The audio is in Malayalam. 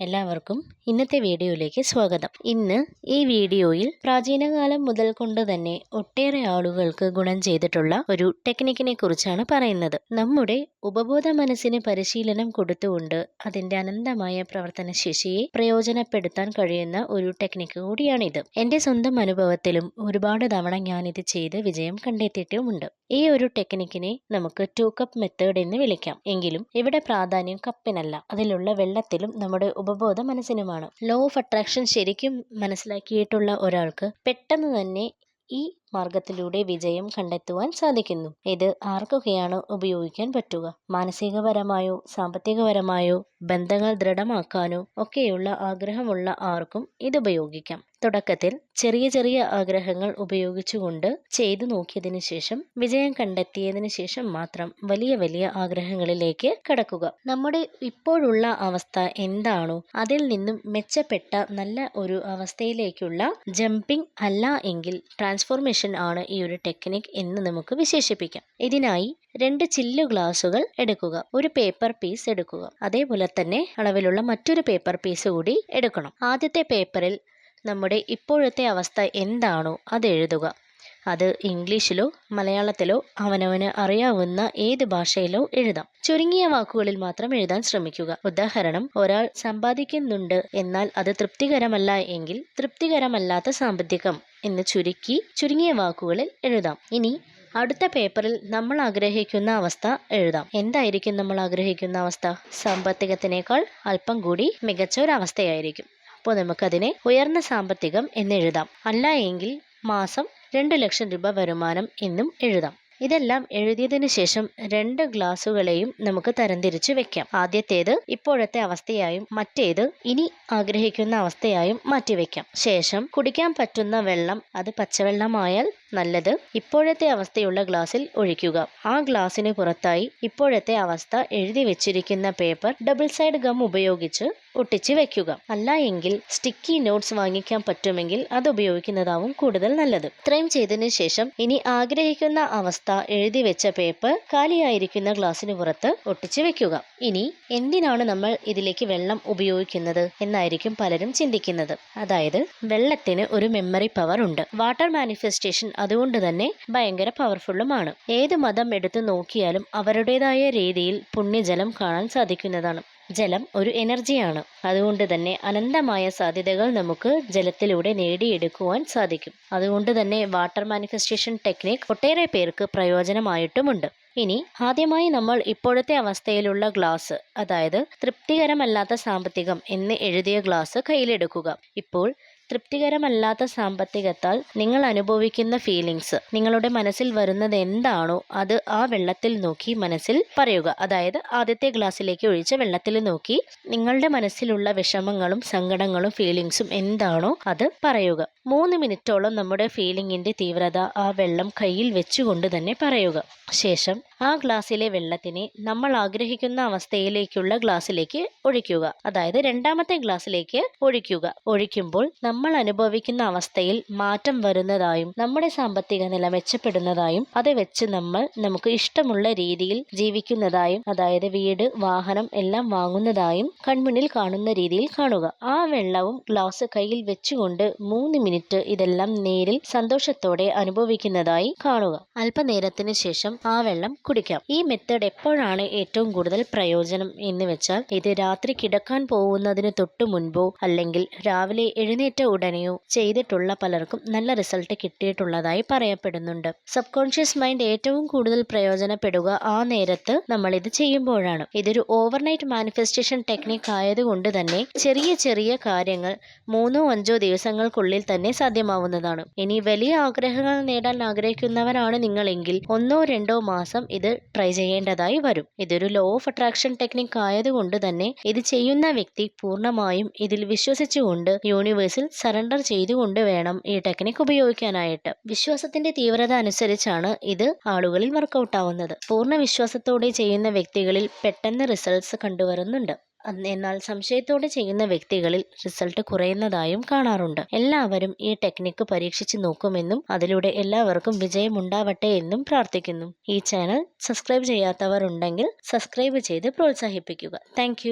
എല്ലാവർക്കും ഇന്നത്തെ വീഡിയോയിലേക്ക് സ്വാഗതം. ഇന്ന് ഈ വീഡിയോയിൽ പ്രാചീനകാലം മുതൽ കൊണ്ട് തന്നെ ഒട്ടേറെ ആളുകൾക്ക് ഗുണം ചെയ്തിട്ടുള്ള ഒരു ടെക്നിക്കിനെ കുറിച്ചാണ് പറയുന്നത്. നമ്മുടെ ഉപബോധ മനസ്സിന് പരിശീലനം കൊടുത്തുകൊണ്ട് അതിന്റെ അനന്തമായ പ്രവർത്തന ശേഷിയെ പ്രയോജനപ്പെടുത്താൻ കഴിയുന്ന ഒരു ടെക്നിക്ക് കൂടിയാണിത്. എന്റെ സ്വന്തം അനുഭവത്തിലും ഒരുപാട് തവണ ഞാനിത് ചെയ്ത് വിജയം കണ്ടെത്തിയിട്ടുമുണ്ട്. ഈ ഒരു ടെക്നിക്കിനെ നമുക്ക് ടു കപ്പ് മെത്തേഡ് എന്ന് വിളിക്കാം. എങ്കിലും ഇവിടെ പ്രാധാന്യം കപ്പിനല്ല അതിലുള്ള വെള്ളത്തിലും നമ്മുടെ ഉപബോധ മനസ്സിനുമാണ് ലോ ഓഫ് അട്രാക്ഷൻ ശരിക്കും മനസ്സിലാക്കിയിട്ടുള്ള ഒരാൾക്ക് പെട്ടെന്ന് തന്നെ ഈ മാർഗത്തിലൂടെ വിജയം കണ്ടെത്തുവാൻ സാധിക്കുന്നു. ഇത് ആർക്കൊക്കെയാണ് ഉപയോഗിക്കാൻ പറ്റുക? മാനസികപരമായോ സാമ്പത്തികപരമായോ ബന്ധങ്ങൾ ദൃഢമാക്കാനോ ഒക്കെയുള്ള ആഗ്രഹമുള്ള ആർക്കും ഇത് ഉപയോഗിക്കാം. തുടക്കത്തിൽ ചെറിയ ചെറിയ ആഗ്രഹങ്ങൾ ഉപയോഗിച്ചുകൊണ്ട് ചെയ്തു നോക്കിയതിനു ശേഷം വിജയം കണ്ടെത്തിയതിനു ശേഷം മാത്രം വലിയ വലിയ ആഗ്രഹങ്ങളിലേക്ക് കടക്കുക. നമ്മുടെ ഇപ്പോഴുള്ള അവസ്ഥ എന്താണോ അതിൽ നിന്നും മെച്ചപ്പെട്ട നല്ല ഒരു അവസ്ഥയിലേക്കുള്ള ജമ്പിംഗ് അല്ല എങ്കിൽ ട്രാൻസ്ഫോർമേഷൻ ആണ് ഈ ഒരു ടെക്നിക് എന്ന് നമുക്ക് വിശേഷിപ്പിക്കാം. ഇതിനായി രണ്ട് ചില്ലു ഗ്ലാസുകൾ എടുക്കുക. ഒരു പേപ്പർ പീസ് എടുക്കുക. അതേപോലെ തന്നെ അളവിലുള്ള മറ്റൊരു പേപ്പർ പീസ് കൂടി എടുക്കണം. ആദ്യത്തെ പേപ്പറിൽ നമ്മുടെ ഇപ്പോഴത്തെ അവസ്ഥ എന്താണോ അത് എഴുതുക. അത് ഇംഗ്ലീഷിലോ മലയാളത്തിലോ അവനവന് അറിയാവുന്ന ഏത് ഭാഷയിലോ എഴുതാം. ചുരുങ്ങിയ വാക്കുകളിൽ മാത്രം എഴുതാൻ ശ്രമിക്കുക. ഉദാഹരണം ഒരാൾ സമ്പാദിക്കുന്നുണ്ട് എന്നാൽ അത് തൃപ്തികരമല്ല എങ്കിൽ തൃപ്തികരമല്ലാത്ത സാമ്പത്തികം. എന്ന് ചുരുക്കി ചുരുങ്ങിയ വാക്കുകളിൽ എഴുതാം. ഇനി അടുത്ത പേപ്പറിൽ നമ്മൾ ആഗ്രഹിക്കുന്ന അവസ്ഥ എഴുതാം. എന്തായിരിക്കും നമ്മൾ ആഗ്രഹിക്കുന്ന അവസ്ഥ? സാമ്പത്തികത്തിനേക്കാൾ അല്പം കൂടി മികച്ച ഒരു അവസ്ഥയായിരിക്കും. അപ്പോൾ നമുക്കതിനെ ഉയർന്ന സാമ്പത്തികം എന്ന് എഴുതാം. അല്ല എങ്കിൽ മാസം രണ്ട് ലക്ഷം രൂപ വരുമാനം എന്നും എഴുതാം. ഇതെല്ലാം എഴുതിയതിനു ശേഷം രണ്ട് ഗ്ലാസുകളെയും നമുക്ക് തരംതിരിച്ചു വെക്കാം. ആദ്യത്തേത് ഇപ്പോഴത്തെ അവസ്ഥയായും മറ്റേത് ഇനി ആഗ്രഹിക്കുന്ന അവസ്ഥയായും മാറ്റിവെക്കാം. ശേഷം കുടിക്കാൻ പറ്റുന്ന വെള്ളം അത് പച്ചവെള്ളമായാൽ നല്ലത് ഇപ്പോഴത്തെ അവസ്ഥയുള്ള ഗ്ലാസ്സിൽ ഒഴിക്കുക. ആ ഗ്ലാസ്സിന് പുറത്തായി ഇപ്പോഴത്തെ അവസ്ഥ എഴുതി വെച്ചിരിക്കുന്ന പേപ്പർ ഡബിൾ സൈഡ് ഗം ഉപയോഗിച്ച് ഒട്ടിച്ച് വെക്കുക. അല്ല എങ്കിൽ സ്റ്റിക്കി നോട്ട്സ് വാങ്ങിക്കാൻ പറ്റുമെങ്കിൽ അത് ഉപയോഗിക്കുന്നതാവും കൂടുതൽ നല്ലത്. ഇത്രയും ചെയ്തതിനു ശേഷം ഇനി ആഗ്രഹിക്കുന്ന അവസ്ഥ എഴുതി വെച്ച പേപ്പർ കാലിയായിരിക്കുന്ന ഗ്ലാസ്സിന് പുറത്ത് ഒട്ടിച്ച് വെക്കുക. ഇനി എന്തിനാണ് നമ്മൾ ഇതിലേക്ക് വെള്ളം ഉപയോഗിക്കുന്നത് എന്നായിരിക്കും പലരും ചിന്തിക്കുന്നത്. അതായത് വെള്ളത്തിന് ഒരു മെമ്മറി പവർ ഉണ്ട്. വാട്ടർ മാനിഫെസ്റ്റേഷൻ അതുകൊണ്ട് തന്നെ ഭയങ്കര പവർഫുള്ളുമാണ് ഏത് മതം എടുത്തു നോക്കിയാലും അവരുടേതായ രീതിയിൽ പുണ്യജലം കാണാൻ സാധിക്കുന്നതാണ്. ജലം ഒരു എനർജിയാണ് അതുകൊണ്ട് തന്നെ അനന്തമായ സാധ്യതകൾ നമുക്ക് ജലത്തിലൂടെ നേടിയെടുക്കുവാൻ സാധിക്കും. അതുകൊണ്ട് തന്നെ വാട്ടർ മാനിഫെസ്റ്റേഷൻ ടെക്നിക് ഒട്ടേറെ പേർക്ക് പ്രയോജനമായിട്ടുമുണ്ട്. ഇനി ആദ്യമായി നമ്മൾ ഇപ്പോഴത്തെ അവസ്ഥയിലുള്ള ഗ്ലാസ് അതായത് തൃപ്തികരമല്ലാത്ത സാമ്പത്തികം എന്ന് എഴുതിയ ഗ്ലാസ് കയ്യിലെടുക്കുക. ഇപ്പോൾ തൃപ്തികരമല്ലാത്ത സാമ്പത്തികത്താൽ നിങ്ങൾ അനുഭവിക്കുന്ന ഫീലിങ്സ് നിങ്ങളുടെ മനസ്സിൽ വരുന്നത് എന്താണോ അത് ആ വെള്ളത്തിൽ നോക്കി മനസ്സിൽ പറയുക. അതായത് ആദ്യത്തെ ഗ്ലാസ്സിലേക്ക് ഒഴിച്ച വെള്ളത്തിൽ നോക്കി നിങ്ങളുടെ മനസ്സിലുള്ള വിഷമങ്ങളും സങ്കടങ്ങളും ഫീലിങ്സും എന്താണോ അത് പറയുക. മൂന്ന് മിനിറ്റോളം നമ്മുടെ ഫീലിംഗിന്റെ തീവ്രത ആ വെള്ളം കയ്യിൽ വെച്ചുകൊണ്ട് തന്നെ പറയുക. ശേഷം ആ ഗ്ലാസ്സിലെ വെള്ളത്തിനെ നമ്മൾ ആഗ്രഹിക്കുന്ന അവസ്ഥയിലേക്കുള്ള ഗ്ലാസ്സിലേക്ക് ഒഴിക്കുക. അതായത് രണ്ടാമത്തെ ഗ്ലാസ്സിലേക്ക് ഒഴിക്കുക. ഒഴിക്കുമ്പോൾ നമ്മൾ അനുഭവിക്കുന്ന അവസ്ഥയിൽ മാറ്റം വരുന്നതായും നമ്മുടെ സാമ്പത്തിക നില മെച്ചപ്പെടുന്നതായും അത് വെച്ച് നമ്മൾ നമുക്ക് ഇഷ്ടമുള്ള രീതിയിൽ ജീവിക്കുന്നതായും അതായത് വീട് വാഹനം എല്ലാം വാങ്ങുന്നതായും കൺമുന്നിൽ കാണുന്ന രീതിയിൽ കാണുക. ആ വെള്ളവും ഗ്ലാസ് കയ്യിൽ വെച്ചുകൊണ്ട് മൂന്ന് മിനിറ്റ് ഇതെല്ലാം നേരിൽ സന്തോഷത്തോടെ അനുഭവിക്കുന്നതായി കാണുക. അല്പനേരത്തിന് ശേഷം ആ വെള്ളം കുടിക്കാം. ഈ മെത്തേഡ് എപ്പോഴാണ് ഏറ്റവും കൂടുതൽ പ്രയോജനം എന്ന് വെച്ചാൽ ഇത് രാത്രി കിടക്കാൻ പോകുന്നതിന് തൊട്ടു മുൻപോ അല്ലെങ്കിൽ രാവിലെ എഴുന്നേറ്റ ഉടനെയോ ചെയ്തിട്ടുള്ള പലർക്കും നല്ല റിസൾട്ട് കിട്ടിയിട്ടുള്ളതായി പറയപ്പെടുന്നുണ്ട്. സബ് കോൺഷ്യസ് മൈൻഡ് ഏറ്റവും കൂടുതൽ പ്രയോജനപ്പെടുക ആ നേരത്ത് നമ്മൾ ഇത് ചെയ്യുമ്പോഴാണ്. ഇതൊരു ഓവർനൈറ്റ് മാനിഫെസ്റ്റേഷൻ ടെക്നിക് ആയതുകൊണ്ട് തന്നെ ചെറിയ ചെറിയ കാര്യങ്ങൾ മൂന്നോ അഞ്ചോ ദിവസങ്ങൾക്കുള്ളിൽ തന്നെ സാധ്യമാവുന്നതാണ്. ഇനി വലിയ ആഗ്രഹങ്ങൾ നേടാൻ ആഗ്രഹിക്കുന്നവരാണ് നിങ്ങളെങ്കിൽ ഒന്നോ രണ്ടോ മാസം ഇത് ട്രൈ ചെയ്യേണ്ടതായി വരും. ഇതൊരു ലോ ഓഫ് അട്രാക്ഷൻ ടെക്നിക് ആയതുകൊണ്ട് തന്നെ ഇത് ചെയ്യുന്ന വ്യക്തി പൂർണമായും ഇതിൽ വിശ്വസിച്ചുകൊണ്ട് യൂണിവേഴ്സിൽ സറണ്ടർ ചെയ്തുകൊണ്ട് വേണം ഈ ടെക്നിക് ഉപയോഗിക്കാനായിട്ട്. വിശ്വാസത്തിന്റെ തീവ്രത അനുസരിച്ചാണ് ഇത് ആളുകളിൽ വർക്കൗട്ട് ആവുന്നത്. പൂർണ വിശ്വാസത്തോടെ ചെയ്യുന്ന വ്യക്തികളിൽ പെട്ടെന്ന് റിസൾട്ട്സ് കണ്ടുവരുന്നുണ്ട്. എന്നാൽ സംശയത്തോടെ ചെയ്യുന്ന വ്യക്തികളിൽ റിസൾട്ട് കുറയുന്നതായും കാണാറുണ്ട്. എല്ലാവരും ഈ ടെക്നിക്ക് പരീക്ഷിച്ചു നോക്കുമെന്നും അതിലൂടെ എല്ലാവർക്കും വിജയമുണ്ടാവട്ടെ എന്നും പ്രാർത്ഥിക്കുന്നു. ഈ ചാനൽ സബ്സ്ക്രൈബ് ചെയ്യാത്തവർ ഉണ്ടെങ്കിൽ സബ്സ്ക്രൈബ് ചെയ്ത് പ്രോത്സാഹിപ്പിക്കുക. താങ്ക്